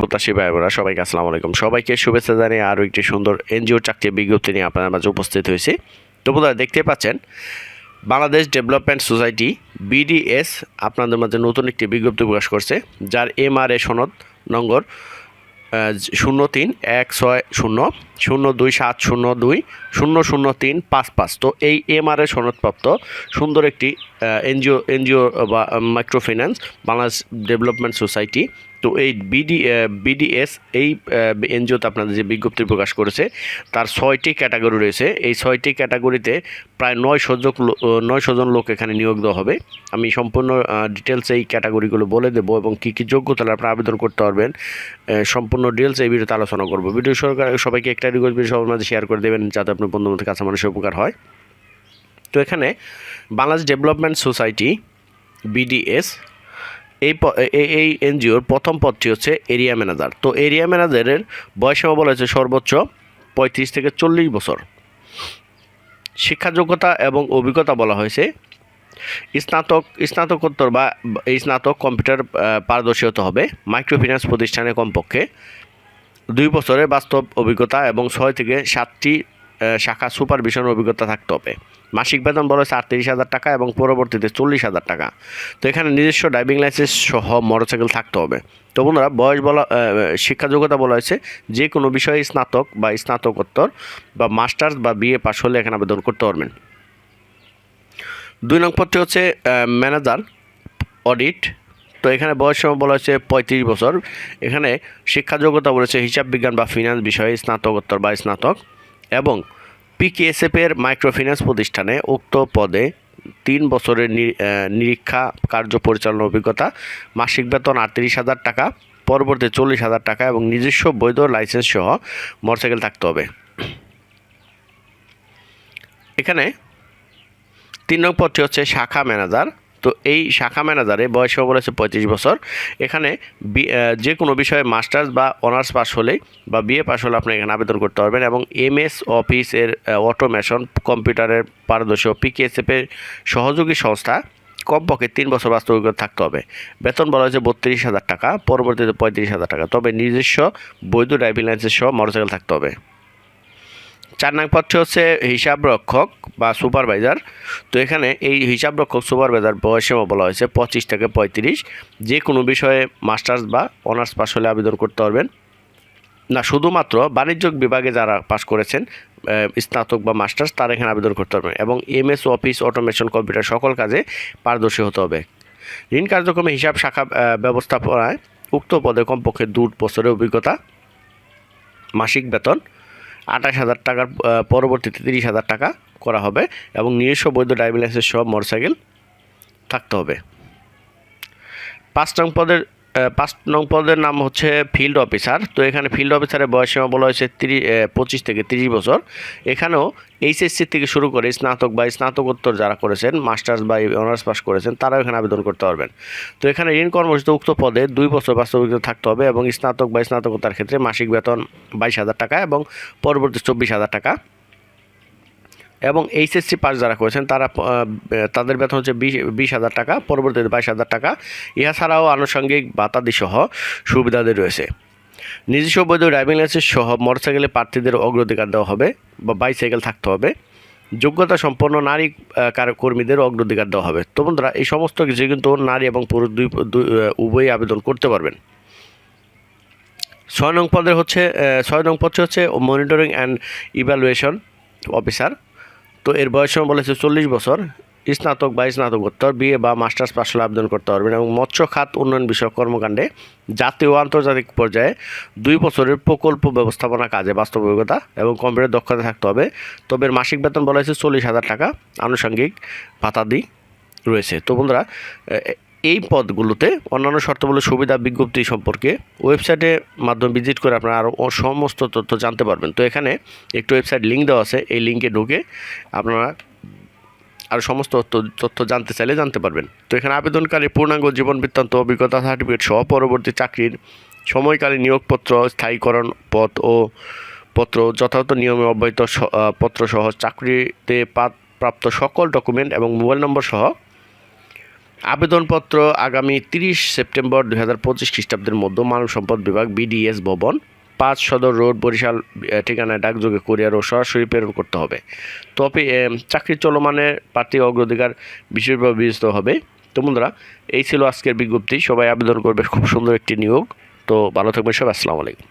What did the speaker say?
প্রত্যাশী ভাই বোনেরা সবাইকে আসসালামু আলাইকুম। সবাইকে শুভেচ্ছা জানিয়ে আরও একটি সুন্দর এনজিও চাকরির বিজ্ঞপ্তি নিয়ে আপনার মাঝে উপস্থিত হয়েছি। তো বোধহয় দেখতে পাচ্ছেন, বাংলাদেশ ডেভেলপমেন্ট সোসাইটি, বিডিএস, আপনাদের মাঝে নতুন একটি বিজ্ঞপ্তি প্রকাশ করছে, যার এমআরএ সনদ নম্বর শূন্য তিন এক ছয় শূন্য। শূন্য দুই সাত শূন্য দুই শূন্য শূন্য তিন পাঁচ পাঁচ। তো এই এমআরএ সনদপ্রাপ্ত সুন্দর একটি এনজিও এনজিও বা micro finance Bangladesh development society. তো এই বিডি বিডিএস এই এনজিওতে আপনাদের যে বিজ্ঞপ্তি প্রকাশ করেছে তার ছয়টি ক্যাটাগরি রয়েছে। এই ছয়টি ক্যাটাগরিতে প্রায় নয় যোগ লো- আহ, নয়শো জন লোক এখানে নিয়োগ দেওয়া হবে। আমি সম্পূর্ণ ডিটেলস এই ক্যাটাগরিগুলো বলে দেবো এবং কী কী যোগ্যতা আপনারা আবেদন করতে পারবেন সম্পূর্ণ ডিটেলস এই ভিডিওতে আলোচনা করব। ভিডিও সরকার সবাইকে একটা রিকোয়েস্ট ভিডিও সবার মাঝে শেয়ার করে দেবেন, যাতে আপনার বন্ধু বান্ধবের কাছে মানুষের উপকার হয়। তো এখানে বাংলাদেশ ডেভেলপমেন্ট সোসাইটি বিডিএস এই এই- এনজিওর প্রথম পদটি হচ্ছে এরিয়া ম্যানেজার তো এরিয়া ম্যানেজারের বয়সীমা বলা হয়েছে সর্বোচ্চ পঁয়ত্রিশ থেকে চল্লিশ বছর। শিক্ষা যোগ্যতা এবং অভিজ্ঞতা বলা হয়েছে। স্নাতক স্নাতকোত্তর বা এই স্নাতক কম্পিউটার পারদর্শী হতে হবে মাইক্রোফিন্যান্স প্রতিষ্ঠানে কমপক্ষে। দুই বছরের বাস্তব অভিজ্ঞতা এবং ছয় থেকে সাতটি শাখা সুপারভিশন অভিজ্ঞতা থাকতে হবে। মাসিক বেতন বলা হয়েছে আটত্রিশ হাজার টাকা এবং পরবর্তীতে চল্লিশ হাজার টাকা। তো এখানে নিজস্ব ড্রাইভিং লাইসেন্স সহ মোটরসাইকেল থাকতে হবে। তো বন্ধুরা, বয়স বলা শিক্ষা যোগ্যতা বলা হয়েছে, যে কোনো বিষয়ে স্নাতক বা স্নাতকোত্তর বা মাস্টার্স বা বিএ পাস হলে এখানে আবেদন করতে পারবেন। দুই নং পদটি হচ্ছে ম্যানেজার, অডিট তো এখানে বয়স সীমা বলা হয়েছে পঁয়ত্রিশ বছর। এখানে শিক্ষা যোগ্যতা বলেছে হিসাব বিজ্ঞান বা ফিনান্স বিষয়ে স্নাতকোত্তর বা স্নাতক এবং পিকেএসএফ এর মাইক্রোফিন্যান্স প্রতিষ্ঠানে উক্ত পদে তিন বছরের নিরীক্ষা কার্য পরিচালনা অভিজ্ঞতা, মাসিক বেতন আটত্রিশ হাজার টাকা, পরবর্তী চল্লিশ হাজার টাকা এবং নিজস্ব বৈধ লাইসেন্স সহ মোটরসাইকেল থাকতে হবে। এখানে তিন নং পদটি হচ্ছে শাখা ম্যানেজার তো এই শাখা ম্যানেজারে বয়স বলেছে পঁয়ত্রিশ বছর। এখানে যে কোনো বিষয়ে মাস্টার্স বা অনার্স পাস হলেই বা বিএ পাস হলে আপনি এখানে আবেদন করতে পারবেন এবং এমএস অফিসের অটোমেশন, কম্পিউটারের পারদর্শী ও পিকেএসএফের সহযোগী সংস্থা কমপক্ষে তিন বছর বাস্তব অভিজ্ঞতা থাকতে হবে। বেতন বলা হয়েছে বত্রিশ হাজার টাকা, পরবর্তীতে পঁয়ত্রিশ হাজার টাকা। তবে নিজস্ব বৈধ ড্রাইভিং লাইসেন্স সহ মোটরসাইকেল থাকতে হবে। চার নং পদটি হচ্ছে হিসাব রক্ষক বা সুপারভাইজার। তো এখানে এই হিসাব রক্ষক সুপারভাইজার বয়সীমা বলা হয়েছে পঁচিশ থেকে পঁয়ত্রিশ। যে কোনো বিষয়ে মাস্টার্স বা অনার্স পাস হলে আবেদন করতে পারবেন। না, শুধুমাত্র বাণিজ্যিক বিভাগে যারা পাশ করেছেন স্নাতক বা মাস্টার্স, তারা এখানে আবেদন করতে পারবেন এবং এমএস, অফিস, অটোমেশন, কম্পিউটার সকল কাজে পারদর্শী হতে হবে। ঋণ কার্যক্রমে হিসাব শাখা ব্যবস্থাপনায় উক্ত পদে কমপক্ষে দু বছরের অভিজ্ঞতা, মাসিক বেতন আঠাশ হাজার টাকার পরবর্তীতে তিরিশ হাজার টাকা করা হবে এবং নিজস্ব বৈধ ড্রাইভিং লাইসেন্স সহ মোটরসাইকেল থাকতে হবে। পাঁচ নং পদের পাঁচ নং পদের নাম হচ্ছে ফিল্ড অফিসার। তো এখানে ফিল্ড অফিসারের বয়স সীমা বলা হয়েছে তিরিশ পঁচিশ থেকে তিরিশ বছর। এখানেও এইচএসসি থেকে শুরু করে স্নাতক বা স্নাতকোত্তর যারা করেছেন, মাস্টার্স বা অনার্স পাস করেছেন, তারাও এখানে আবেদন করতে পারবেন। তো এখানে ঋণ কর্মসূচিতে উক্ত পদে দুই বছর বাস্তবিক থাকতে হবে এবং স্নাতক বা স্নাতকোত্তর ক্ষেত্রে মাসিক বেতন বাইশ হাজার টাকা এবং পরবর্তী চব্বিশ হাজার টাকা। এবং এইচএসসি পাস যারা করেছেন তারা তাদের বেতন হচ্ছে বিশ বিশ হাজার টাকা পরবর্তীতে বাইশ হাজার টাকা। ইহা ছাড়াও আনুষঙ্গিক ভাতাদি সহ সুবিধাদি রয়েছে। নিজস্ব বৈধ ড্রাইভিং লাইসেন্স সহ মোটরসাইকেলে প্রার্থীদের অগ্রাধিকার দেওয়া হবে বা বাইসাইকেল থাকতে হবে। যোগ্যতা সম্পন্ন নারী কর্মীদের অগ্রাধিকার দেওয়া হবে। তো বন্ধুরা এই সমস্ত কিছু কিন্তু নারী এবং পুরুষ দুই দুই, উভয়ই আবেদন করতে পারবেন। ছয় নং পদের হচ্ছে ছয় নং পদটি হচ্ছে মনিটরিং অ্যান্ড ইভ্যালুয়েশন অফিসার তো এর বয়স সময় বলেছে চল্লিশ বছর। স্নাতক বা স্নাতকোত্তর, বিএ বা মাস্টার্স পাশ হলে আবেদন করতে পারবেন এবং মৎস্য খাত উন্নয়ন বিষয়ক কর্মকাণ্ডে জাতীয় ও আন্তর্জাতিক পর্যায়ে দুই বছরের প্রকল্প ব্যবস্থাপনা কাজে বাস্তব অভিজ্ঞতা এবং কম্পিউটার দক্ষতা থাকতে হবে। তবে এর মাসিক বেতন বলা হয়েছে চল্লিশ হাজার টাকা। আনুষঙ্গিক ভাতাদি রয়েছে। তো বন্ধুরা এই পদগুলোতে অন্যান্য শর্তাবলী সুবিধা বিজ্ঞপ্তি সম্পর্কে ওয়েবসাইটে মাধ্যমে ভিজিট করে আপনারা আরও সমস্ত তথ্য জানতে পারবেন। তো এখানে একটু ওয়েবসাইট লিঙ্ক দেওয়া আছে, এই লিঙ্কে ঢুকে আপনারা আর সমস্ত তথ্য- জানতে চাইলে জানতে পারবেন। তো এখানে আবেদনকারী, পূর্ণাঙ্গ জীবন বৃত্তান্ত, অভিজ্ঞতা সার্টিফিকেট সহ পরবর্তী চাকরির সময়কালীন নিয়োগপত্র, স্থায়ীকরণ পথ ও পত্র, যথাযথ নিয়মে অব্যাহত পত্র সহ চাকরিতে প্রাপ্ত সকল ডকুমেন্ট এবং মোবাইল নম্বর সহ আবেদনপত্র আগামী তিরিশ সেপ্টেম্বর দুই হাজার পঁচিশ খ্রিস্টাব্দের মধ্যে মানব সম্পদ বিভাগ বিডিএস ভবন, পাঁচ সদর রোড, বরিশাল ঠিকানায় ডাকযোগে কুরিয়ার ও সরাসরি প্রেরণ করতে হবে। তবে চাকরি চলমানের প্রার্থী অগ্রাধিকার বিশেষভাবে বিবেচিত হবে। তো বন্ধুরা, এই ছিল আজকের বিজ্ঞপ্তি। সবাই আবেদন করবে খুব সুন্দর একটি নিয়োগ। তো ভালো থাকবেন সবাই। আসসালামু আলাইকুম।